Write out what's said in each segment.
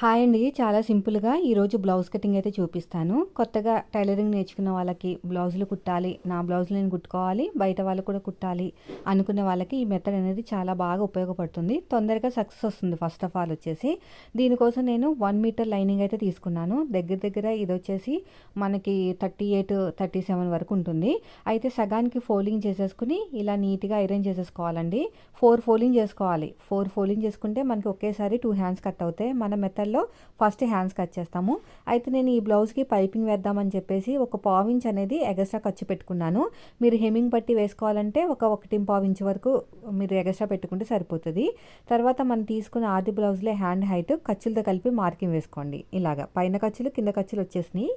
Hi అండి. చాలా సింపుల్గా ఈరోజు బ్లౌజ్ కటింగ్ అయితే చూపిస్తాను. కొత్తగా టైలరింగ్ నేర్చుకున్న వాళ్ళకి బ్లౌజులు కుట్టాలి నా బ్లౌజులు నేను కుట్టుకోవాలి బయట వాళ్ళు కూడా కుట్టాలి అనుకునే వాళ్ళకి ఈ మెథడ్ అనేది చాలా బాగా ఉపయోగపడుతుంది. తొందరగా సక్సెస్ వస్తుంది ఫస్ట్ ఆఫ్ ఆల్ వచ్చేసి. దీనికోసం నేను వన్ మీటర్ లైనింగ్ అయితే తీసుకున్నాను. దగ్గర దగ్గర ఇది వచ్చేసి మనకి థర్టీ ఎయిట్ థర్టీ సెవెన్ వరకు ఉంటుంది. అయితే సగానికి ఫోల్డింగ్ చేసేసుకుని ఇలా నీట్గా ఐరన్ చేసేసుకోవాలండి. ఫోర్ ఫోల్డింగ్ చేసుకోవాలి. ఫోర్ ఫోల్డింగ్ చేసుకుంటే మనకి ఒకేసారి టూ హ్యాండ్స్ కట్ అవుతాయి. మన మెథడ్లో ఫస్ట్ హ్యాండ్స్ కట్ చేస్తాము. అయితే నేను ఈ బ్లౌజ్కి పైపింగ్ వేద్దామని చెప్పేసి ఒక పావించ్ అనేది ఎగస్ట్రా ఖర్చు పెట్టుకున్నాను. మీరు హెమింగ్ పట్టి వేసుకోవాలంటే ఒక ఒకటి పావించ్ వరకు మీరు ఎగస్ట్రా పెట్టుకుంటే సరిపోతుంది. తర్వాత మనం తీసుకున్న ఆది బ్లౌజ్లో హ్యాండ్ హైట్ ఖర్చులతో కలిపి మార్కింగ్ వేసుకోండి. ఇలాగా పైన ఖర్చులు కింద ఖర్చులు వచ్చేసినాయి.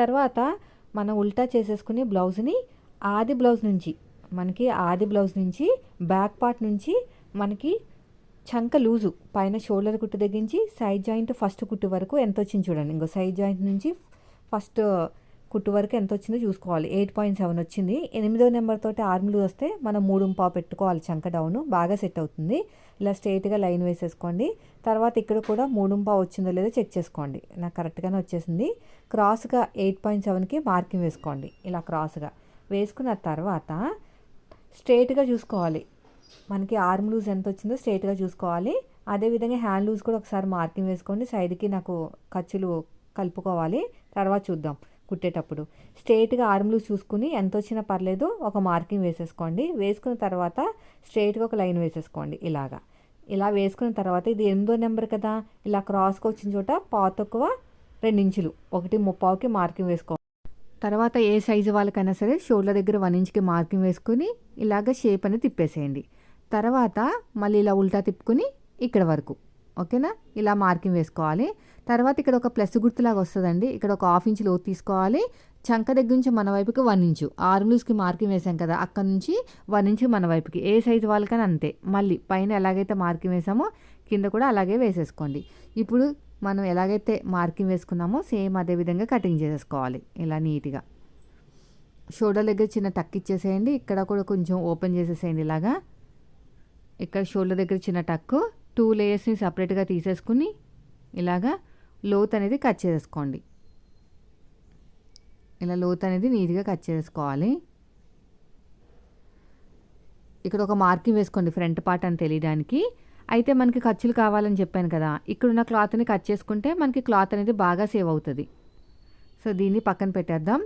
తర్వాత మనం ఉల్టా చేసేసుకుని బ్లౌజ్ని ఆది బ్లౌజ్ నుంచి మనకి ఆది బ్లౌజ్ నుంచి బ్యాక్ పార్ట్ నుంచి మనకి చంక లూజు పైన షోల్డర్ కుట్టు తగ్గించి సైడ్ జాయింట్ ఫస్ట్ కుట్టు వరకు ఎంత వచ్చింది చూడండి. ఇంకో సైడ్ జాయింట్ నుంచి ఫస్ట్ కుట్టు వరకు ఎంత వచ్చిందో చూసుకోవాలి. ఎయిట్ పాయింట్ సెవెన్ వచ్చింది. ఎనిమిదో నెంబర్ తోటి ఆర్మ్లు వస్తే మనం మూడు పావు పెట్టుకోవాలి చంక డౌన్. బాగా సెట్ అవుతుంది. ఇలా స్ట్రైట్గా లైన్ వేసేసుకోండి. తర్వాత ఇక్కడ కూడా మూడు పావు వచ్చిందో లేదో చెక్ చేసుకోండి. నాకు కరెక్ట్గానే వచ్చేసింది. క్రాస్గా ఎయిట్ పాయింట్ సెవెన్కి మార్కింగ్ వేసుకోండి. ఇలా క్రాస్గా వేసుకున్న తర్వాత స్ట్రైట్గా చూసుకోవాలి. మనకి ఆర్మ్ లూజ్ ఎంత వచ్చిందో స్ట్రైట్గా చూసుకోవాలి. అదేవిధంగా హ్యాండ్ లూజ్ కూడా ఒకసారి మార్కింగ్ వేసుకోండి. సైడ్కి నాకు ఖర్చులు కలుపుకోవాలి. తర్వాత చూద్దాం కుట్టేటప్పుడు. స్ట్రైట్గా ఆర్మ్ లూజ్ చూసుకుని ఎంత వచ్చినా పర్లేదు ఒక మార్కింగ్ వేసేసుకోండి. వేసుకున్న తర్వాత స్ట్రైట్గా ఒక లైన్ వేసేసుకోండి ఇలాగా. ఇలా వేసుకున్న తర్వాత ఇది ఎనిమిదో నెంబర్ కదా. ఇలా క్రాస్కి వచ్చిన చోట పావు ఎక్కువ రెండించులు. ఒకటి ముప్పావుకి మార్కింగ్ వేసుకో. తర్వాత ఏ సైజు వాళ్ళకైనా సరే షోల్డర్ దగ్గర వన్ ఇంచ్కి మార్కింగ్ వేసుకుని ఇలాగ షేప్ అనేది తిప్పేసేయండి. తర్వాత మళ్ళీ ఇలా ఉల్టా తిప్పుకుని ఇక్కడ వరకు. ఓకేనా? ఇలా మార్కింగ్ వేసుకోవాలి. తర్వాత ఇక్కడ ఒక ప్లస్ గుర్తులాగా వస్తుందండి. ఇక్కడ ఒక హాఫ్ ఇంచ్ లోతు తీసుకోవాలి. చంక దగ్గర నుంచి మన వైపుకి వన్ ఇంచు. ఆర్మ్లూస్కి మార్కింగ్ వేసాం కదా అక్కడ నుంచి వన్ ఇంచు మన వైపుకి. ఏ సైజు వాళ్ళకని అంతే. మళ్ళీ పైన ఎలాగైతే మార్కింగ్ వేసామో కింద కూడా అలాగే వేసేసుకోండి. ఇప్పుడు మనం ఎలాగైతే మార్కింగ్ వేసుకున్నామో సేమ్ అదే విధంగా కటింగ్ చేసేసుకోవాలి. ఇలా నీట్గా. షోల్డర్ దగ్గర చిన్న టక్ ఇచ్చేసేయండి. ఇక్కడ కూడా కొంచెం ఓపెన్ చేసేసేయండి ఇలాగా. ఇక్కడ షోల్డర్ దగ్గర చిన్న టక్ టూ లేయర్స్ని సపరేట్గా తీసేసుకుని ఇలాగా లోత్ అనేది కట్ చేసుకోండి ఇలా లోత్ అనేది నీట్గా కట్ చేసుకోవాలి ఇక్కడ ఒక మార్కింగ్ వేసుకోండి ఫ్రంట్ పార్ట్ అని తెలియడానికి. అయితే మనకి ఖర్చులు కావాలని చెప్పాను కదా ఇక్కడున్న క్లాత్ని కట్ చేసుకుంటే మనకి క్లాత్ అనేది బాగా సేవ్ అవుతుంది. సో దీన్ని పక్కన పెట్టేద్దాం.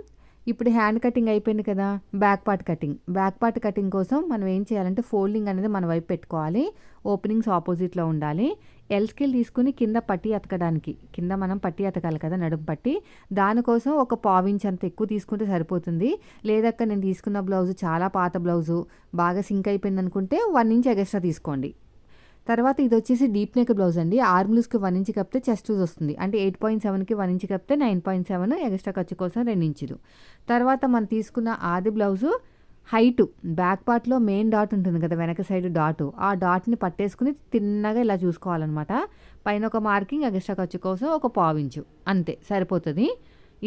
ఇప్పుడు హ్యాండ్ కటింగ్ అయిపోయింది కదా back part cutting. Back part cutting కోసం మనం ఏం చేయాలంటే ఫోల్డింగ్ అనేది మన వైపు పెట్టుకోవాలి. ఓపెనింగ్స్ ఆపోజిట్లో ఉండాలి. ఎల్ స్కేల్ తీసుకుని కింద పట్టి అతకడానికి కింద మనం పట్టి అతకాలి కదా నడుము పట్టి. దానికోసం ఒక పావించ్ అంత ఎక్కువ తీసుకుంటే సరిపోతుంది. లేదక్క నేను తీసుకున్న బ్లౌజ్ చాలా పాత బ్లౌజు బాగా సింక్ అయిపోయింది అనుకుంటే వన్ ఇంచ్ ఎగస్ట్రా తీసుకోండి. తర్వాత ఇది వచ్చేసి డీప్ నెక్ బ్లౌజ్ అండి. ఆర్మ్లూస్కి వన్ ఇంచ్ కప్పితే చెస్ట్ లూజ్ వస్తుంది. అంటే ఎయిట్ పాయింట్ సెవెన్కి వన్ ఇంచ్ కప్పితే నైన్ పాయింట్ సెవెన్ ఎక్స్ట్రా ఖర్చు కోసం రెండు ఇంచులు. తర్వాత మనం తీసుకున్న ఆది బ్లౌజు హైటు బ్యాక్ పార్ట్లో మెయిన్ డాట్ ఉంటుంది కదా వెనక సైడ్ డాట్. ఆ డాట్ని పట్టేసుకుని తిన్నగా ఇలా చూసుకోవాలన్నమాట. పైన ఒక మార్కింగ్ ఎక్స్ట్రా ఖర్చు కోసం ఒక పావించు అంతే సరిపోతుంది.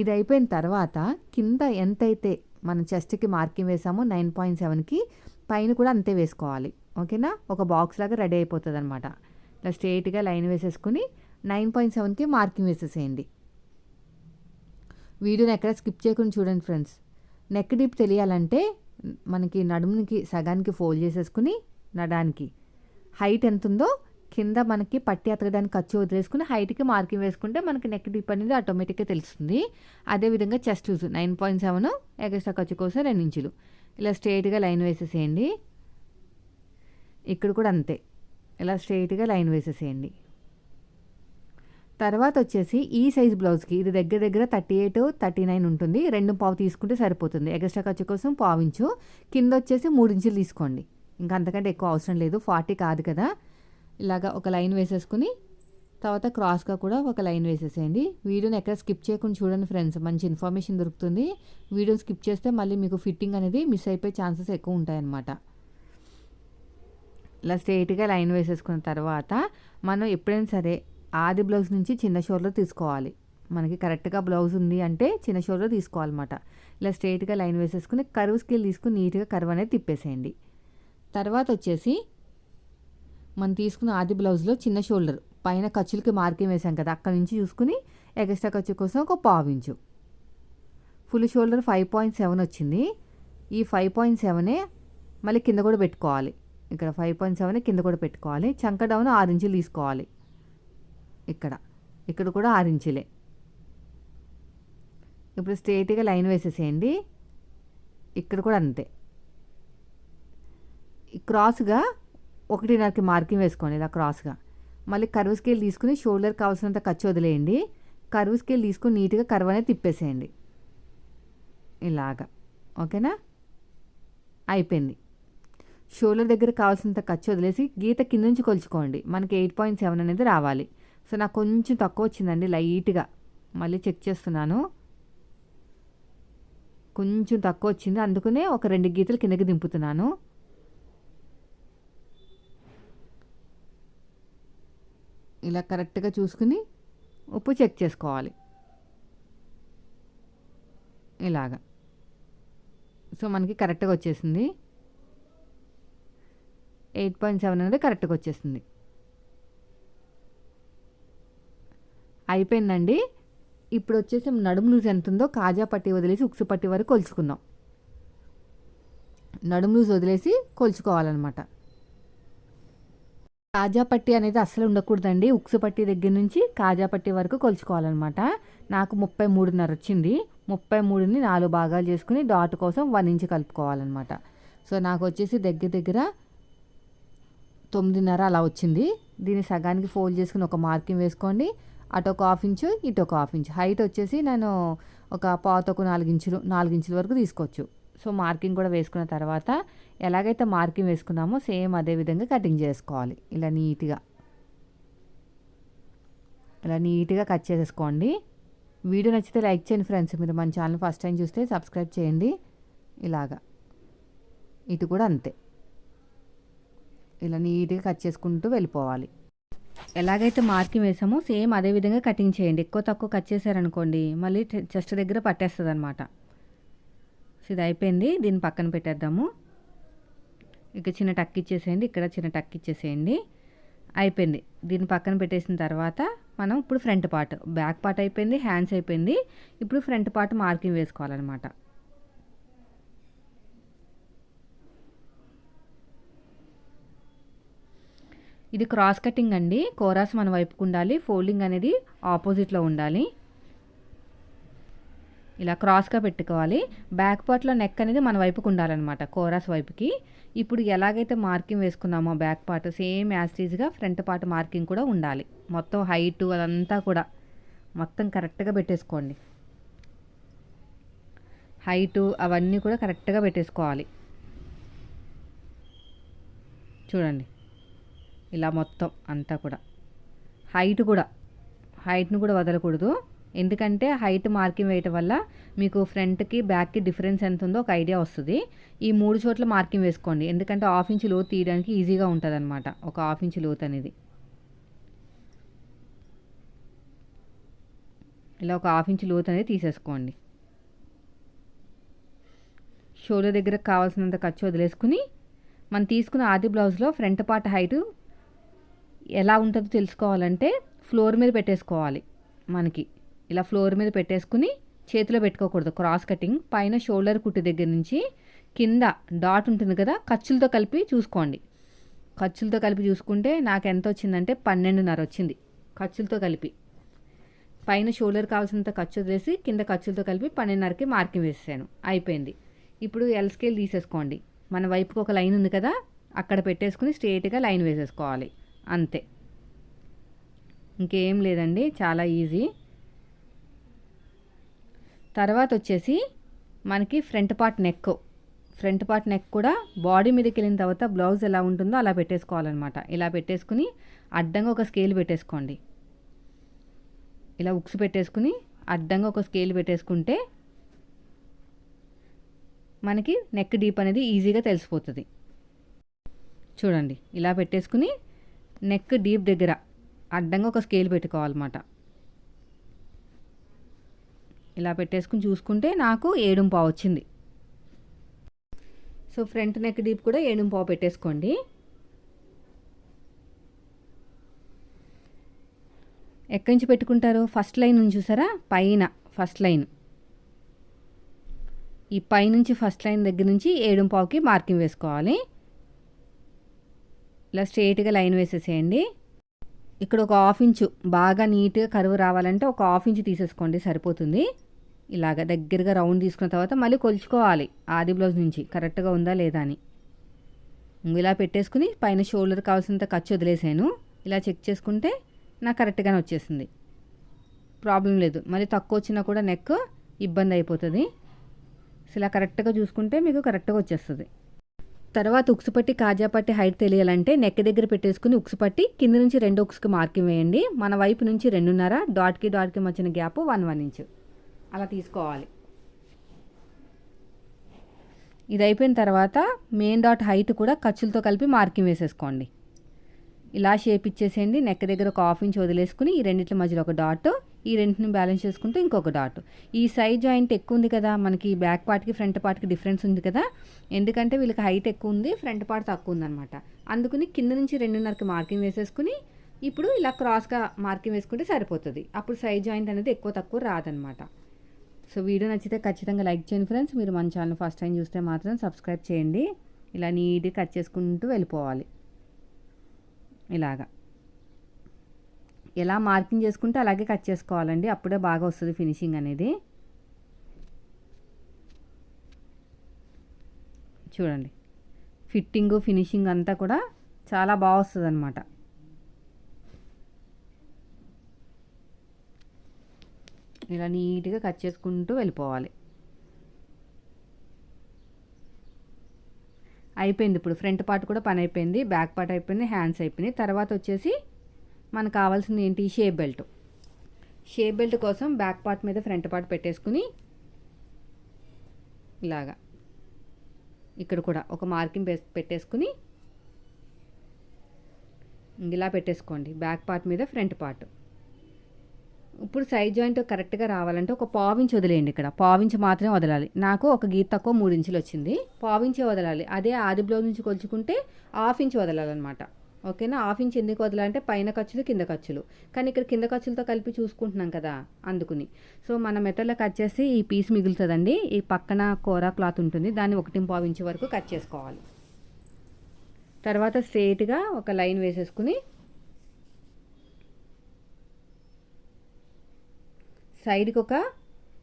ఇది అయిపోయిన తర్వాత కింద ఎంతైతే మనం చెస్ట్కి మార్కింగ్ వేసామో నైన్ పాయింట్ సెవెన్కి పైన కూడా అంతే వేసుకోవాలి. ఓకేనా? ఒక బాక్స్ లాగా రెడీ అయిపోతుంది అనమాట ఇలా స్ట్రేట్గా లైన్ వేసేసుకుని నైన్ పాయింట్ సెవెన్కి మార్కింగ్ వేసేసేయండి. వీడియోని ఎక్కడ స్కిప్ చేయకుండా చూడండి ఫ్రెండ్స్ నెక్ డీప్ తెలియాలంటే మనకి నడుమునికి సగానికి ఫోల్డ్ చేసేసుకుని నడానికి హైట్ ఎంత ఉందో కింద మనకి పట్టి అతకడానికి ఖర్చు వదిలేసుకుని హైట్కి మార్కింగ్ వేసుకుంటే మనకి నెక్ డీప్ అనేది ఆటోమేటిక్గా తెలుస్తుంది. అదేవిధంగా చెస్ట్ చూసు. నైన్ పాయింట్ సెవెన్ ఎగస్ట్రా ఖర్చు కోసం రెండు ఇంచులు. ఇలా స్ట్రేట్గా లైన్ వేసేసేయండి. ఇక్కడ కూడా అంతే. ఇలా స్ట్రైట్గా లైన్ వేసేసేయండి. తర్వాత వచ్చేసి ఈ సైజ్ బ్లౌజ్కి ఇది దగ్గర దగ్గర థర్టీ ఎయిట్ థర్టీ నైన్ ఉంటుంది. రెండు పావు తీసుకుంటే సరిపోతుంది. ఎక్స్ట్రా ఖర్చు కోసం పావించు. కింద వచ్చేసి మూడు ఇంచులు తీసుకోండి. ఇంకా అంతకంటే ఎక్కువ అవసరం లేదు. ఫార్టీ కాదు కదా. ఇలాగా ఒక లైన్ వేసేసుకుని తర్వాత క్రాస్గా కూడా ఒక లైన్ వేసేసేయండి. వీడియోని ఎక్కడ స్కిప్ చేయకుండా చూడండి ఫ్రెండ్స్. మంచి ఇన్ఫర్మేషన్ దొరుకుతుంది. వీడియోని స్కిప్ చేస్తే మళ్ళీ మీకు ఫిట్టింగ్ అనేది మిస్ అయిపోయే ఛాన్సెస్ ఎక్కువ ఉంటాయన్నమాట. ఇలా స్ట్రైట్గా లైన్ వేసేసుకున్న తర్వాత మనం ఎప్పుడైనా సరే ఆది బ్లౌజ్ నుంచి చిన్న షోల్డర్ తీసుకోవాలి. మనకి కరెక్ట్గా బ్లౌజ్ ఉంది అంటే చిన్న షోల్డర్ తీసుకోవాలన్నమాట. ఇలా స్ట్రైట్గా లైన్ వేసేసుకుని కరువు స్కేల్ తీసుకుని నీట్గా కరువు అనేది తిప్పేసేయండి. తర్వాత వచ్చేసి మనం తీసుకున్న ఆది బ్లౌజ్లో చిన్న షోల్డర్ పైన ఖర్చులకి మార్కింగ్ వేసాం కదా అక్కడ నుంచి చూసుకుని ఎక్స్ట్రా ఖర్చు కోసం ఒక పావించు full shoulder five point seven వచ్చింది. ఈ ఫైవ్ పాయింట్ సెవెనే మళ్ళీ కింద కూడా పెట్టుకోవాలి. ఇక్కడ ఫైవ్ పాయింట్ సెవెన్ కింద కూడా పెట్టుకోవాలి. చంక డౌన్ ఆరు ఇంచులు తీసుకోవాలి. ఇక్కడ. ఇక్కడ కూడా ఆరు ఇంచులే. ఇప్పుడు స్ట్రేట్గా లైన్ వేసేసేయండి. ఇక్కడ కూడా అంతే. క్రాస్గా ఒకటిన్నరకి మార్కింగ్ వేసుకోండి ఇలా క్రాస్గా మళ్ళీ కరువు స్కేల్ తీసుకుని షోల్డర్ కావాల్సినంత ఖర్చు వదిలేయండి. కరువు స్కేల్ తీసుకుని నీట్గా కర్వ్ అనేది తిప్పేసేయండి. ఇలాగా. ఓకేనా అయిపోయింది. షోల్డర్ దగ్గర కావాల్సినంత ఖర్చు వదిలేసి గీత కింద నుంచి కొలుచుకోండి. మనకి ఎయిట్ పాయింట్ సెవెన్ అనేది రావాలి. సో నాకు కొంచెం తక్కువ వచ్చిందండి లైట్గా. మళ్ళీ చెక్ చేస్తున్నాను. కొంచెం తక్కువ వచ్చింది. అందుకనే ఒక రెండు గీతలు కిందకి దింపుతున్నాను. ఇలా కరెక్ట్గా చూసుకుని ఉప్పు చెక్ చేసుకోవాలి. ఇలాగా. సో మనకి కరెక్ట్గా వచ్చేసింది. ఎయిట్ పాయింట్ సెవెన్ అనేది కరెక్ట్గా వచ్చేసింది. అయిపోయిందండి. ఇప్పుడు వచ్చేసి నడుము లూజ్ ఎంత ఉందో కాజా పట్టి వదిలేసి ఉక్సు పట్టి వరకు కొలుచుకుందాం. నడుము లూజ్ వదిలేసి కొలుచుకోవాలన్నమాట. కాజా పట్టి అనేది అస్సలు ఉండకూడదండి. ఉక్సు పట్టి దగ్గర నుంచి కాజా పట్టి వరకు కొలుచుకోవాలన్నమాట. నాకు ముప్పై మూడున్నర వచ్చింది. ముప్పై మూడుని నాలుగు భాగాలు చేసుకుని డాట్ కోసం వన్ ఇంచ్ కలుపుకోవాలన్నమాట. సో నాకు వచ్చేసి దగ్గర దగ్గర తొమ్మిదిన్నర అలా వచ్చింది. దీన్ని సగానికి ఫోల్డ్ చేసుకుని ఒక మార్కింగ్ వేసుకోండి. అటు ఒక హాఫ్ ఇంచు ఇటు ఒక హాఫ్ ఇంచు. హైట్ వచ్చేసి నేను ఒక పాతకు నాలుగు ఇంచులు నాలుగు ఇంచుల వరకు తీసుకోవచ్చు. సో మార్కింగ్ కూడా వేసుకున్న తర్వాత ఎలాగైతే మార్కింగ్ వేసుకున్నామో సేమ్ అదే విధంగా కటింగ్ చేసుకోవాలి. ఇలా నీట్గా. ఇలా నీట్గా కట్ చేసేసుకోండి. వీడియో నచ్చితే లైక్ చేయండి ఫ్రెండ్స్. మీరు మన ఛానల్ ఫస్ట్ టైం చూస్తే సబ్స్క్రైబ్ చేయండి. ఇలాగా. ఇటు కూడా అంతే. ఇలా నీట్గా కట్ చేసుకుంటూ వెళ్ళిపోవాలి. ఎలాగైతే మార్కింగ్ వేసామో సేమ్ అదే విధంగా కటింగ్ చేయండి. ఎక్కువ తక్కువ కట్ చేశారనుకోండి మళ్ళీ చెస్ట్ దగ్గర పట్టేస్తుంది అనమాట సో ఇది అయిపోయింది. దీన్ని పక్కన పెట్టేద్దాము. ఇక చిన్న టక్ ఇచ్చేసేయండి. ఇక్కడ చిన్న టక్ ఇచ్చేసేయండి. అయిపోయింది. దీన్ని పక్కన పెట్టేసిన తర్వాత మనం ఇప్పుడు ఫ్రంట్ పార్ట్ బ్యాక్ పార్ట్ అయిపోయింది హ్యాండ్స్ అయిపోయింది. ఇప్పుడు ఫ్రంట్ పార్ట్ మార్కింగ్ వేసుకోవాలన్నమాట. ఇది క్రాస్ కటింగ్ అండి. కోరాస్ మన వైపుకు ఉండాలి. ఫోల్డింగ్ అనేది ఆపోజిట్లో ఉండాలి. ఇలా క్రాస్గా పెట్టుకోవాలి. బ్యాక్ పార్ట్లో నెక్ అనేది మన వైపుకు ఉండాలన్నమాట కోరాస్ వైపుకి. ఇప్పుడు ఎలాగైతే మార్కింగ్ వేసుకున్నామో బ్యాక్ పార్ట్ సేమ్ యాస్టీజ్గా ఫ్రంట్ పార్ట్ మార్కింగ్ కూడా ఉండాలి. మొత్తం హైటు అదంతా కూడా మొత్తం కరెక్ట్గా పెట్టేసుకోండి. హైటు అవన్నీ కూడా కరెక్ట్గా పెట్టేసుకోవాలి. చూడండి. ఇలా మొత్తం అంతా కూడా. హైట్ కూడా. హైట్ను కూడా వదలకూడదు. ఎందుకంటే హైట్ మార్కింగ్ వేయటం వల్ల మీకు ఫ్రంట్కి బ్యాక్కి డిఫరెన్స్ ఎంత ఉందో ఒక ఐడియా వస్తుంది. ఈ మూడు చోట్ల మార్కింగ్ వేసుకోండి. ఎందుకంటే హాఫ్ ఇంచ్ లోతు తీయడానికి ఈజీగా ఉంటుంది అనమాట ఒక హాఫ్ ఇంచ్ లోతు అనేది. ఇలా ఒక హాఫ్ ఇంచ్ లోతు అనేది తీసేసుకోండి. షోల్డర్ దగ్గర కావాల్సినంత ఖర్చు వదిలేసుకుని మనం తీసుకున్న ఆది బ్లౌజ్లో ఫ్రంట్ పార్ట్ హైటు ఎలా ఉంటుందో తెలుసుకోవాలంటే ఫ్లోర్ మీద పెట్టేసుకోవాలి మనకి. ఇలా ఫ్లోర్ మీద పెట్టేసుకుని చేతిలో పెట్టుకోకూడదు. క్రాస్ కటింగ్ పైన షోల్డర్ కుట్టు దగ్గర నుంచి కింద డాట్ ఉంటుంది కదా ఖర్చులతో కలిపి చూసుకోండి. ఖర్చులతో కలిపి చూసుకుంటే నాకు ఎంత వచ్చిందంటే పన్నెండున్నర వచ్చింది ఖర్చులతో కలిపి. పైన షోల్డర్ కావాల్సినంత ఖర్చు వదిలేసి కింద ఖర్చులతో కలిపి పన్నెండున్నరకి మార్కింగ్ వేసాను అయిపోయింది. ఇప్పుడు ఎల్ స్కేల్ తీసేసుకోండి. మన వైపుకి ఒక లైన్ ఉంది కదా అక్కడ పెట్టేసుకుని స్ట్రేట్గా లైన్ వేసేసుకోవాలి. అంతే. ఇంకేం లేదండి చాలా ఈజీ. తర్వాత వచ్చేసి మనకి front part neck. Front part neck కూడా బాడీ మీదకి వెళ్ళిన తర్వాత బ్లౌజ్ ఎలా ఉంటుందో అలా పెట్టేసుకోవాలన్నమాట. ఇలా పెట్టేసుకుని అడ్డంగా ఒక స్కేల్ పెట్టేసుకోండి. ఇలా ఉక్స్ పెట్టేసుకుని అడ్డంగా ఒక స్కేల్ పెట్టేసుకుంటే మనకి నెక్ డీప్ అనేది ఈజీగా తెలిసిపోతుంది. చూడండి ఇలా పెట్టేసుకుని నెక్ డీప్ దగ్గర అడ్డంగా ఒక స్కేల్ పెట్టుకోవాలన్నమాట. ఇలా పెట్టేసుకుని చూసుకుంటే నాకు ఏడు పావు వచ్చింది. సో ఫ్రంట్ నెక్ డీప్ కూడా ఏడుంపావు పెట్టేసుకోండి. ఎక్కడి నుంచి పెట్టుకుంటారు? ఫస్ట్ లైన్ నుంచి చూసారా? పైన ఫస్ట్ లైన్. ఈ పైనుంచి ఫస్ట్ లైన్ దగ్గర నుంచి ఏడుంపావుకి మార్కింగ్ వేసుకోవాలి. ఇలా స్ట్రైట్గా లైన్ వేసేసేయండి. ఇక్కడ ఒక హాఫ్ ఇంచు బాగా నీట్గా కరువు రావాలంటే ఒక హాఫ్ ఇంచు తీసేసుకోండి సరిపోతుంది. ఇలాగ దగ్గరగా రౌండ్ తీసుకున్న తర్వాత మళ్ళీ కొలుచుకోవాలి ఆది బ్లౌజ్ నుంచి. కరెక్ట్గా ఉందా లేదా అని. ఇలా పెట్టేసుకుని పైన షోల్డర్ కావాల్సినంత ఖర్చు వదిలేసాను. ఇలా చెక్ చేసుకుంటే నాకు కరెక్ట్గానే వచ్చేసింది. ప్రాబ్లం లేదు. మళ్ళీ తక్కువ వచ్చినా కూడా నెక్ ఇబ్బంది అయిపోతుంది. సో ఇలా కరెక్ట్గా చూసుకుంటే మీకు కరెక్ట్గా వచ్చేస్తుంది. తర్వాత ఉక్సు పట్టి కాజా పట్టి హైట్ తెలియాలంటే నెక్ దగ్గర పెట్టేసుకుని ఉక్సు పట్టి కింద నుంచి రెండు ఉక్సుకి మార్కింగ్ వేయండి. మన వైపు నుంచి రెండున్నర డాట్కి డాట్కి మధ్యన గ్యాప్ వన్ వన్ ఇంచ్ అలా తీసుకోవాలి. ఇది అయిపోయిన తర్వాత మెయిన్ డాట్ హైట్ కూడా ఖర్చులతో కలిపి మార్కింగ్ వేసేసుకోండి. ఇలా షేప్ ఇచ్చేసేయండి. నెక్ దగ్గర ఒక హాఫ్ ఇంచ్ వదిలేసుకుని ఈ రెండింటి మధ్యలో ఒక డాట్ ఈ రెండింటిని బ్యాలెన్స్ చేసుకుంటూ ఇంకొక డాట్ ఈ సైడ్ జాయింట్ ఎక్కువ ఉంది కదా మనకి బ్యాక్ పార్ట్కి ఫ్రంట్ పార్ట్కి డిఫరెన్స్ ఉంది కదా. ఎందుకంటే వీళ్ళకి హైట్ ఎక్కువ ఉంది ఫ్రంట్ పార్ట్ తక్కువ ఉందన్నమాట. అందుకని కింద నుంచి రెండున్నరకి మార్కింగ్ వేసేసుకుని ఇప్పుడు ఇలా క్రాస్గా మార్కింగ్ వేసుకుంటే సరిపోతుంది. అప్పుడు సైడ్ జాయింట్ అనేది ఎక్కువ తక్కువ రాదనమాట సో వీడియో నచ్చితే ఖచ్చితంగా లైక్ చేయండి ఫ్రెండ్స్. మీరు మన ఛానల్ ఫస్ట్ టైం చూస్తే మాత్రం సబ్స్క్రైబ్ చేయండి. ఇలా నీట్గా కట్ చేసుకుంటూ వెళ్ళిపోవాలి. ఇలాగా. ఎలా మార్కింగ్ చేసుకుంటే అలాగే కట్ చేసుకోవాలండి. అప్పుడే బాగా వస్తుంది ఫినిషింగ్ అనేది. చూడండి. ఫిట్టింగ్ ఫినిషింగ్ అంతా కూడా చాలా బాగా వస్తుంది అనమాట ఇలా నీట్గా కట్ చేసుకుంటూ వెళ్ళిపోవాలి. అయిపోయింది ఇప్పుడు. ఫ్రంట్ పార్ట్ కూడా పని అయిపోయింది. బ్యాక్ పార్ట్ అయిపోయింది. హ్యాండ్స్ అయిపోయినాయి. తర్వాత వచ్చేసి మనకు కావాల్సింది ఏంటి? Shape belt. షేప్ బెల్ట్ కోసం బ్యాక్ పార్ట్ మీద ఫ్రంట్ పార్ట్ పెట్టేసుకుని ఇలాగా ఇక్కడ కూడా ఒక మార్కింగ్ పెట్టేసుకుని ఇలా పెట్టేసుకోండి. బ్యాక్ పార్ట్ మీద ఫ్రంట్ పార్ట్. ఇప్పుడు సైడ్ జాయింట్ కరెక్ట్గా రావాలంటే ఒక పావించి వదిలేయండి ఇక్కడ. పావించి మాత్రమే వదలాలి. నాకు ఒక గీత తక్కువ మూడు ఇంచులు వచ్చింది. పావించే వదలాలి. అదే ఆది బ్లౌజ్ నుంచి కొలుచుకుంటే హాఫ్ ఇంచ్ వదలాలన్నమాట. ఓకేనా? హాఫ్ ఇంచ్ ఎందుకు వదలాలంటే పైన ఖర్చులు కింద ఖర్చులు. కానీ ఇక్కడ కింద ఖర్చులతో కలిపి చూసుకుంటున్నాం కదా అందుకుని. సో మన మెథడ్లో కట్ చేసి ఈ పీస్ మిగులుతుందండి. ఈ పక్కన కూర క్లాత్ ఉంటుంది. దాన్ని ఒకటి పావు ఇంచు వరకు కట్ చేసుకోవాలి. తర్వాత స్ట్రేట్గా ఒక లైన్ వేసేసుకుని సైడ్కి ఒక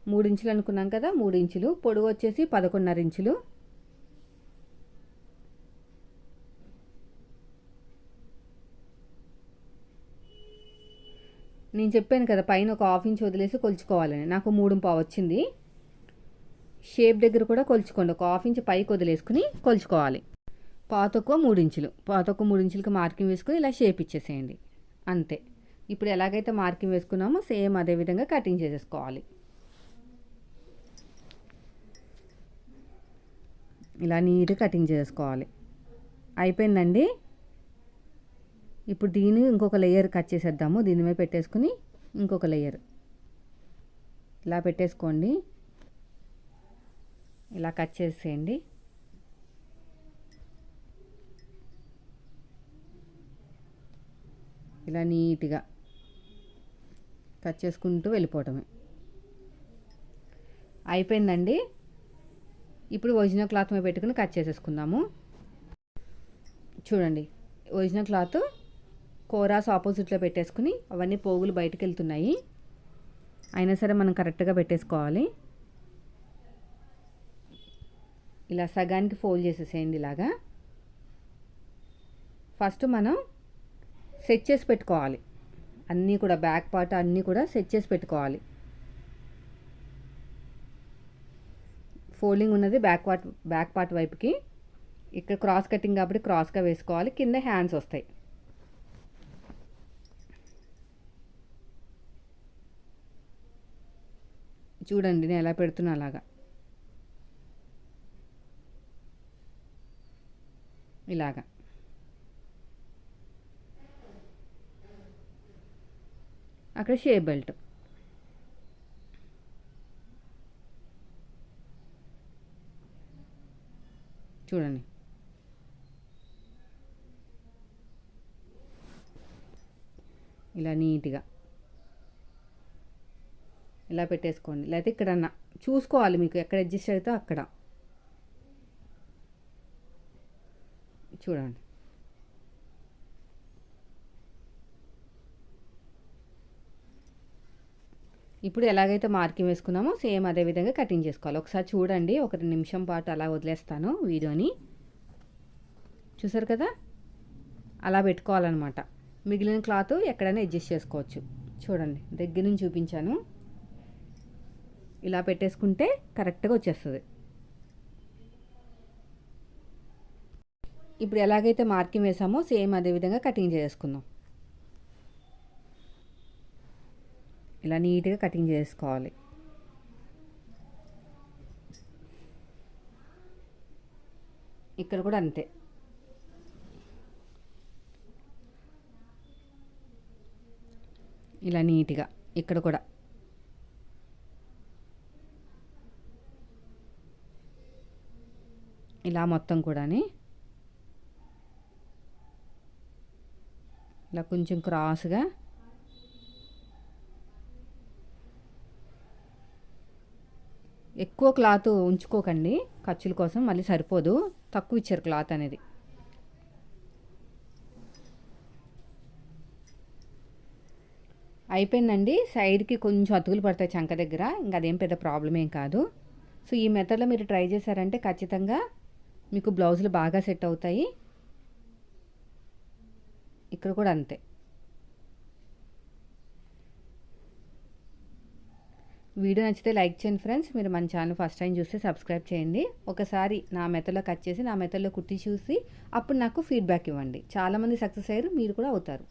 మూడు ఇంచులు అనుకున్నాం కదా మూడు ఇంచులు. పొడుగు వచ్చేసి పదకొండున్నర ఇంచులు. నేను చెప్పాను కదా పైన ఒక హాఫ్ ఇంచ్ వదిలేసి కొలుచుకోవాలని. నాకు మూడు పావు వచ్చింది. షేప్ దగ్గర కూడా కొలుచుకోండి. ఒక హాఫ్ ఇంచ్ పైకి వదిలేసుకుని కొలుచుకోవాలి. పాతొక్క మూడు ఇంచులు. పాతొక్క మూడు ఇంచులకి మార్కింగ్ వేసుకుని ఇలా షేప్ ఇచ్చేసేయండి. అంతే. ఇప్పుడు ఎలాగైతే మార్కింగ్ వేసుకున్నామో సేమ్ అదే విధంగా కటింగ్ చేసేసుకోవాలి. ఇలా నీట్గా కటింగ్ చేసుకోవాలి అయిపోయిందండి. ఇప్పుడు దీన్ని ఇంకొక లేయర్ కట్ చేసేద్దాము. దీని మీద పెట్టేసుకుని ఇంకొక లేయర్ ఇలా పెట్టేసుకోండి. ఇలా కట్ చేసేయండి. ఇలా నీట్గా కట్ చేసుకుంటూ వెళ్ళిపోవటమే. అయిపోయిందండి. ఇప్పుడు ఒరిజినల్ క్లాత్ మీద పెట్టుకుని కట్ చేసేసుకుందాము. చూడండి ఒరిజినల్ క్లాత్ కోరాస్ ఆపోజిట్లో పెట్టేసుకుని అవన్నీ పోగులు బయటకు వెళ్తున్నాయి అయినా సరే మనం కరెక్ట్గా పెట్టేసుకోవాలి. ఇలా సగానికి ఫోల్డ్ చేసేసేయండి ఇలాగా. ఫస్ట్ మనం సెట్ చేసి పెట్టుకోవాలి. అన్నీ కూడా బ్యాక్ పార్ట్ అన్నీ కూడా సెట్ చేసి పెట్టుకోవాలి. ఫోల్డింగ్ ఉన్నది బ్యాక్ పార్ట్ బ్యాక్ పార్ట్ వైపుకి. ఇక్కడ క్రాస్ కటింగ్ కాబట్టి క్రాస్గా వేసుకోవాలి. కింద హ్యాండ్స్ వస్తాయి. చూడండి నేను ఎలా పెడుతున్నా అలాగా. ఇలాగా. అక్కడ షేప్ బెల్ట్. చూడండి. ఇలా నీట్గా. ఇలా పెట్టేసుకోండి. లేకపోతే ఇక్కడన్నా చూసుకోవాలి మీకు ఎక్కడ అడ్జస్ట్ అవుతో అక్కడ. చూడండి. ఇప్పుడు ఎలాగైతే మార్కింగ్ వేసుకున్నామో సేమ్ అదే విధంగా కటింగ్ చేసుకోవాలి. ఒకసారి చూడండి ఒక రెండు నిమిషం పాటు అలా వదిలేస్తాను వీడియోని. చూసారు కదా? అలా పెట్టుకోవాలన్నమాట. మిగిలిన క్లాత్ ఎక్కడైనా అడ్జస్ట్ చేసుకోవచ్చు. చూడండి దగ్గర నుంచి చూపించాను. ఇలా పెట్టేసుకుంటే కరెక్ట్గా వచ్చేస్తుంది. ఇప్పుడు ఎలాగైతే మార్కింగ్ వేసామో సేమ్ అదే విధంగా కటింగ్ చేసుకుందాం ఇలా నీట్గా కటింగ్ చేసుకోవాలి. ఇక్కడ కూడా అంతే. ఇలా నీట్గా ఇక్కడ కూడా. ఇలా మొత్తం కూడాని. ఇలా కొంచెం క్రాస్గా. ఎక్కువ క్లాత్ ఉంచుకోకండి ఖర్చుల కోసం మళ్ళీ సరిపోదు తక్కువ ఇచ్చారు క్లాత్ అనేది. అయిపోయిందండి సైడ్కి కొంచెం అతుకులు పడతాయి చంక దగ్గర ఇంకా అదేం పెద్ద ప్రాబ్లం ఏం కాదు. సో ఈ మెథడ్లో మీరు ట్రై చేశారంటే ఖచ్చితంగా మీకు బ్లౌజులు బాగా సెట్ అవుతాయి. ఇక్కడ కూడా అంతే. వీడియో నచ్చితే లైక్ చేయండి ఫ్రెండ్స్. మీరు మన ఛానల్ ఫస్ట్ టైం చూస్తే సబ్స్క్రైబ్ చేయండి. ఒకసారి నా మెథడ్లో కట్ చేసి నా మెథడ్లో కుట్టి చూసి అప్పుడు నాకు ఫీడ్బ్యాక్ ఇవ్వండి. చాలామంది సక్సెస్ అయ్యారు మీరు కూడా అవుతారు.